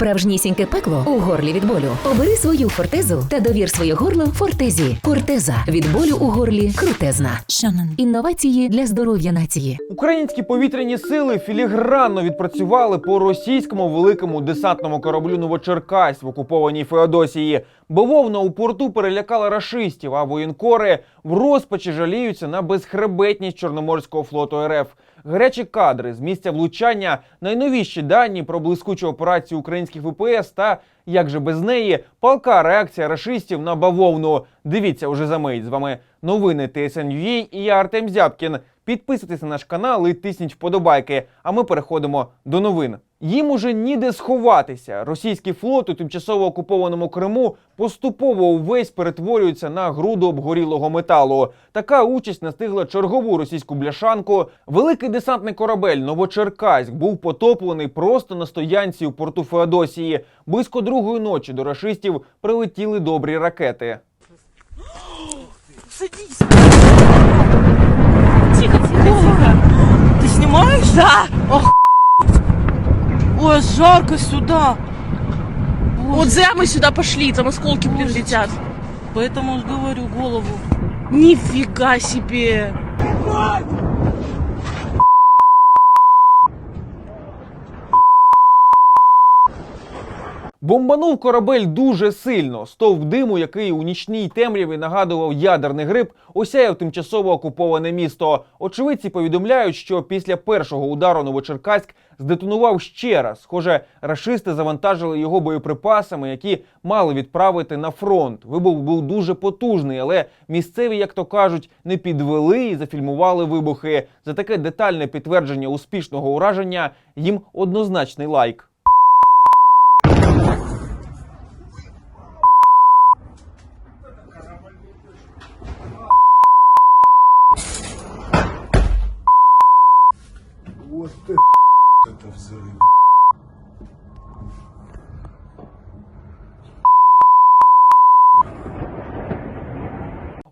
Справжнісіньке пекло у горлі від болю. Обери свою фортезу та довір своє горло фортезі. Фортеза від болю у горлі крутезна. Інновації для здоров'я нації. Українські повітряні сили філігранно відпрацювали по російському великому десантному кораблю Новочеркась в окупованій Феодосії. Бавовна у порту перелякала рашистів, а воєнкори в розпачі жаліються на безхребетність Чорноморського флоту РФ. Гарячі кадри з місця влучання, найновіші дані про блискучу операцію українських ВПС та як же без неї палка реакція рашистів на бавовну. Дивіться уже за мить. З вами новини ТСНЮА і я Артем Зябкін. Підписуйтесь на наш канал і тисніть вподобайки. А ми переходимо до новин. Їм уже ніде сховатися. Російський флот у тимчасово окупованому Криму поступово увесь перетворюється на груду обгорілого металу. Така участь настигла чергову російську бляшанку. Великий десантний корабель Новочеркаськ був потоплений просто на стоянці у порту Феодосії. Близько другої ночі до рашистів прилетіли добрі ракети. Садись. Тихо, тихо, тихо. Ты снимаешь? Да. Ох. Ой, жарко сюда. Вот зря мы сюда пошли, там осколки, блин, летят. Поэтому говорю голову. Нифига себе. Бомбанув корабель дуже сильно. Стовп диму, який у нічній темряві нагадував ядерний гриб, осяяв тимчасово окуповане місто. Очевидці повідомляють, що після першого удару Новочеркаськ здетонував ще раз. Схоже, рашисти завантажили його боєприпасами, які мали відправити на фронт. Вибух був дуже потужний, але місцеві, як то кажуть, не підвели і зафільмували вибухи. За таке детальне підтвердження успішного ураження їм однозначний лайк.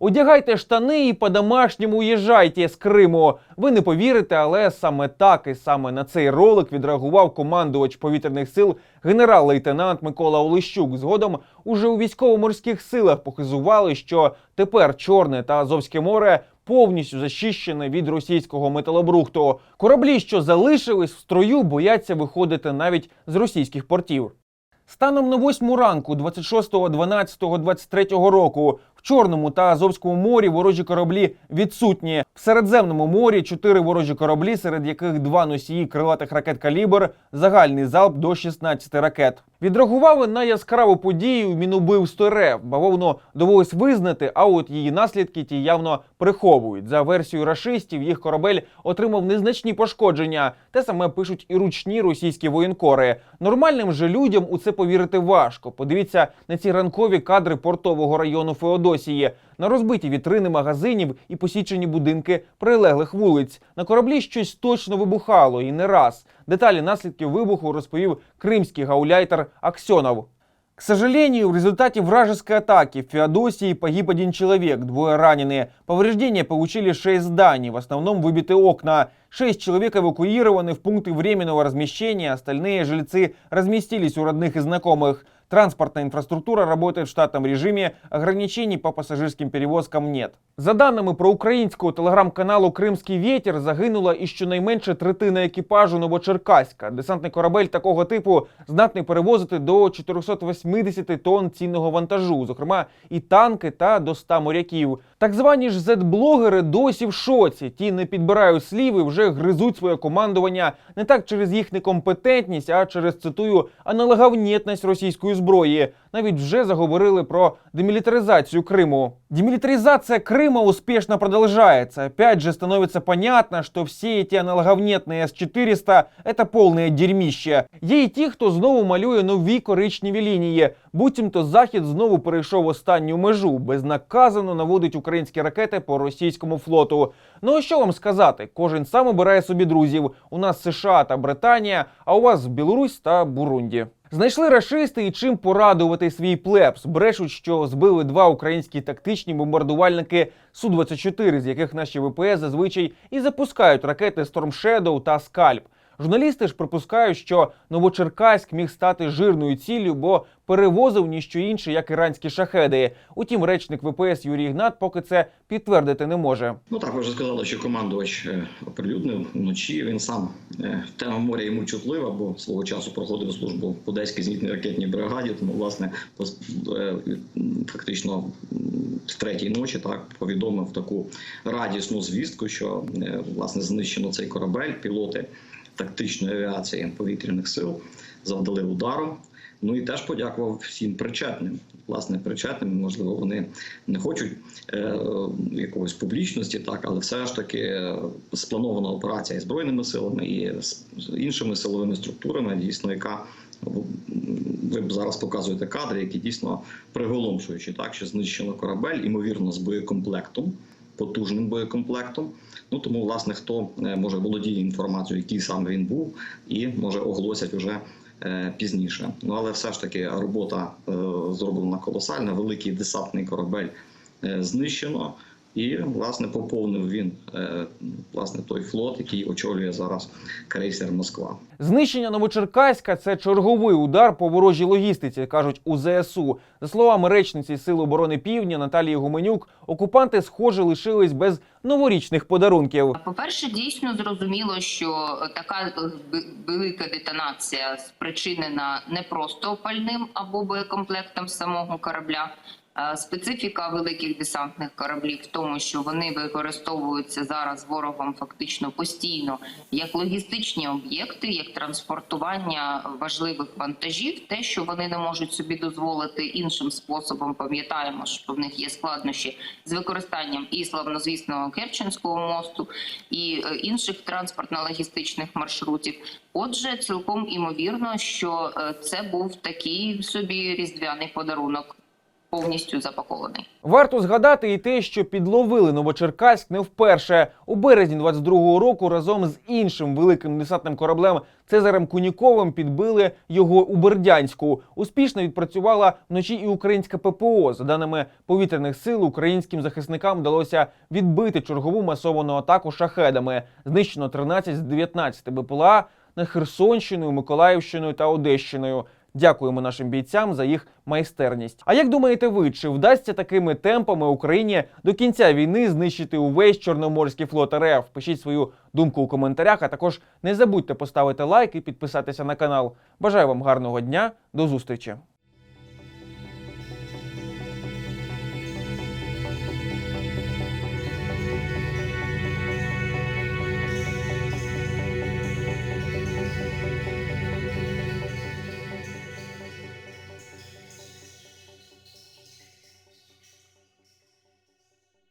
Одягайте штани і по-домашньому їжджайте з Криму. Ви не повірите, але саме так і саме на цей ролик відреагував командувач повітряних сил генерал-лейтенант Микола Олещук. Згодом уже у військово-морських силах похизували, що тепер Чорне та Азовське море повністю зачищене від російського металобрухту. Кораблі, що залишились в строю, бояться виходити навіть з російських портів. Станом на 8 ранку 26.12.23 року в Чорному та Азовському морі ворожі кораблі відсутні. В Середземному морі чотири ворожі кораблі, серед яких два носії крилатих ракет калібр, загальний залп до 16 ракет. Відреагували на яскраву подію мінубивство РФ. Бавовно довелось визнати, а от її наслідки ті явно приховують. За версією рашистів, їх корабель отримав незначні пошкодження. Те саме пишуть і ручні російські воєнкори. Нормальним же людям у це повірити важко. Подивіться на ці ранкові кадри портового району Феодосії. На розбиті вітрини магазинів і посічені будинки прилеглих вулиць. На кораблі щось точно вибухало і не раз. Деталі наслідків вибуху розповів кримський гауляйтер Аксьонов. К сожалению, в результате вражеской атаки в Феодосии погиб один человек, двое ранены. Повреждения получили шесть зданий, в основном выбиты окна. Шесть человек эвакуированы в пункты временного размещения, остальные жильцы разместились у родных и знакомых. Транспортная инфраструктура работает в штатном режиме, ограничений по пассажирским перевозкам нет. За даними про українського телеграм-каналу Кримський вітер загинула і щонайменше третина екіпажу Новочеркаська. Десантний корабель такого типу здатний перевозити до 480 тонн цінного вантажу, зокрема і танки та до 100 моряків. Так звані ж зет-блогери досі в шоці. Ті не підбирають слів і вже гризуть своє командування не так через їх некомпетентність, а через цитую аналоговнєтність російської зброї Навіть вже заговорили про демилитаризацию Крыму. Демилитаризация Крыма успешно продолжается. Опять же становится понятно, что все эти аналоговнетные С-400 – это полное дерьмище. Є і ті, хто знову малює нові коричневі лінії. Буцімто Захід знову перейшов останню межу, безнаказано наводить українські ракети по російському флоту. Ну а що вам сказати? Кожен сам обирає собі друзів. У нас США та Британія, а у вас Білорусь та Бурунді. Знайшли рашисти і чим порадувати свій плебс. Брешуть, що збили два українські тактичні бомбардувальники Су-24, з яких наші ВПС зазвичай і запускають ракети Storm Shadow та Скальп. Журналісти ж припускають, що Новочеркаськ міг стати жирною ціллю, бо перевозив ніщо інше, як іранські шахеди. Утім, речник ВПС Юрій Ігнат поки це підтвердити не може. Ну так вже сказали, що командувач е, оприлюднив вночі. Він сам е, тема моря йому чутлива, бо свого часу проходив службу в Одеській зенітній ракетній бригаді. Тому власне е, фактично в третій ночі так повідомив таку радісну звістку, що власне знищено цей корабель. Пілоти тактичної авіації повітряних сил завдали удару. Ну і теж подякував всім причетним. Власне, причетним, можливо, вони не хочуть е, якогось публічності, так, але все ж таки е, спланована операція і збройними силами і з іншими силовими структурами, дійсно, яка ви зараз показуєте кадри, які дійсно приголомшуючі, так що знищено корабель, ймовірно, з боєкомплектом, потужним боєкомплектом. Ну тому, власне, хто е, може володіє інформацією, який саме він був, і може оголосять уже е, пізніше. Ну але все ж таки робота е, зроблена колосальна. Великий десантний корабель знищено. І власне поповнив він е, власне той флот, який очолює зараз крейсер Москва. Знищення Новочеркаська це черговий удар по ворожій логістиці, кажуть у ЗСУ. За словами речниці Сил оборони Півдня Наталії Гуменюк, окупанти, схоже, лишились без новорічних подарунків. По-перше, дійсно зрозуміло, що така е, велика детонація спричинена не просто пальним або боєкомплектом самого корабля. Е, Специфіка великих десантних кораблів в тому, що вони використовуються зараз ворогом фактично постійно як логістичні об'єкти, як транспортування важливих вантажів, те, що вони не можуть собі дозволити іншим способом. Пам'ятаємо, що в них є складнощі з використанням і славнозвісного Керченського мосту, і е, інших транспортно-логістичних маршрутів. Отже, цілком імовірно, що е, це був такий собі різдвяний подарунок, повністю запакований. Варто згадати і те, що підловили Новочеркаськ не вперше. У березні 22-го року разом з іншим великим десантним кораблем Цезарем Куніковим підбили його у Бердянську. Успішно відпрацювала вночі і українська ППО. За даними повітряних сил, українським захисникам вдалося відбити чергову масовану атаку шахедами. Знищено 13 з 19 БПЛА на Херсонщиною, Миколаївщиною та Одещиною. Дякуємо нашим бійцям за їх майстерність. А як думаєте ви, чи вдасться такими темпами Україні до кінця війни знищити увесь Чорноморський флот РФ? Пишіть свою думку у коментарях, а також не забудьте поставити лайк і підписатися на канал. Бажаю вам гарного дня, до зустрічі!